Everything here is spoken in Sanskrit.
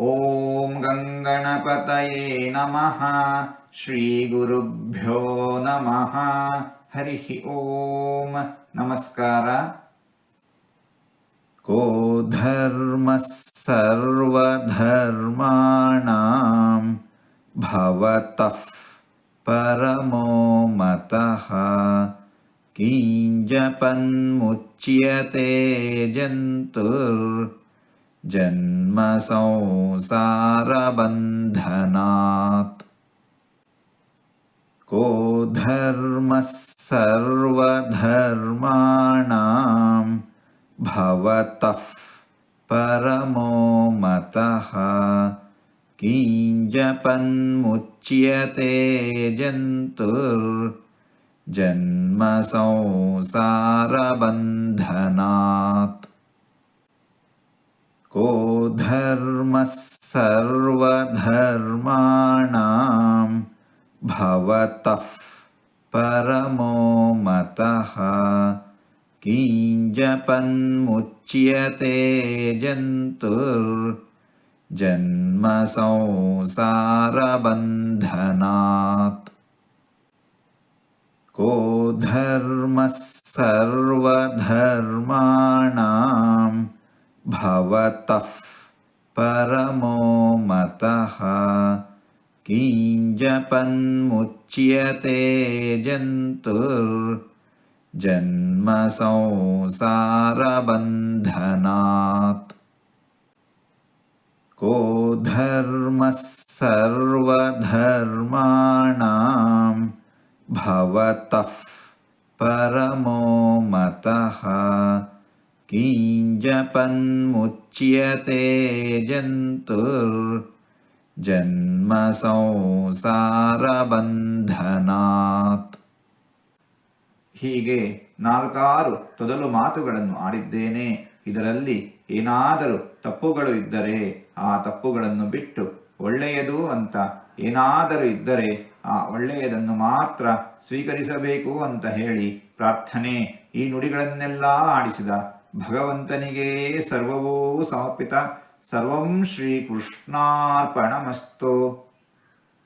ॐ गङ्गणपतये नमः श्रीगुरुभ्यो नमः। हरिः ॐ नमस्कार। को धर्मः सर्वधर्माणां भवतः परमो मतः। किञ्जपन्मुच्यते जन्तुर् जन्तुर्जन्मसंसारबन्धनात् को धर्मः सर्वधर्माणां भवतः परमो मतः। किञ्जपन्मुच्यते जन्तुर्जन्मसंसारबन्धनात् को धर्मः सर्वधर्माणां भवतः परमो मतः। किञ्जपन्मुच्यते जन्तुर्जन्मसंसारबन्धनात्। को धर्मः सर्वधर्माणां भवतः परमो मतः किञ्जपन्मुच्यते जन्तुर्जन्मसंसारबन्धनात्। को धर्मः सर्वधर्माणां भवतः परमो मतः किञ्जपन्मुच्यते ಜನ್ಮಸಂಸಾರಬಂಧನಾತ್ ಹೀಗೆ ನಾಲ್ಕಾರು ತೊದಲು ಮಾತುಗಳನ್ನು ಆಡಿದ್ದೇನೆ ಇದರಲ್ಲಿ ಏನಾದರೂ ತಪ್ಪುಗಳು ಇದ್ದರೆ ಆ ತಪ್ಪುಗಳನ್ನು ಬಿಟ್ಟು ಒಳ್ಳೆಯದು ಅಂತ ಏನಾದರೂ ಇದ್ದರೆ ಆ ಒಳ್ಳೆಯದನ್ನು ಮಾತ್ರ ಸ್ವೀಕರಿಸಬೇಕು ಅಂತ ಹೇಳಿ ಪ್ರಾರ್ಥನೆ ಈ ನುಡಿಗಳನ್ನೆಲ್ಲ ಆಡಿಸಿದ ಭಗವಂತನಿಗೆ ಸರ್ವವೂ ಸಮರ್ಪಿತ ಸರ್ವಂ ಶ್ರೀಕೃಷ್ಣಾರ್ಪಣಮಸ್ತು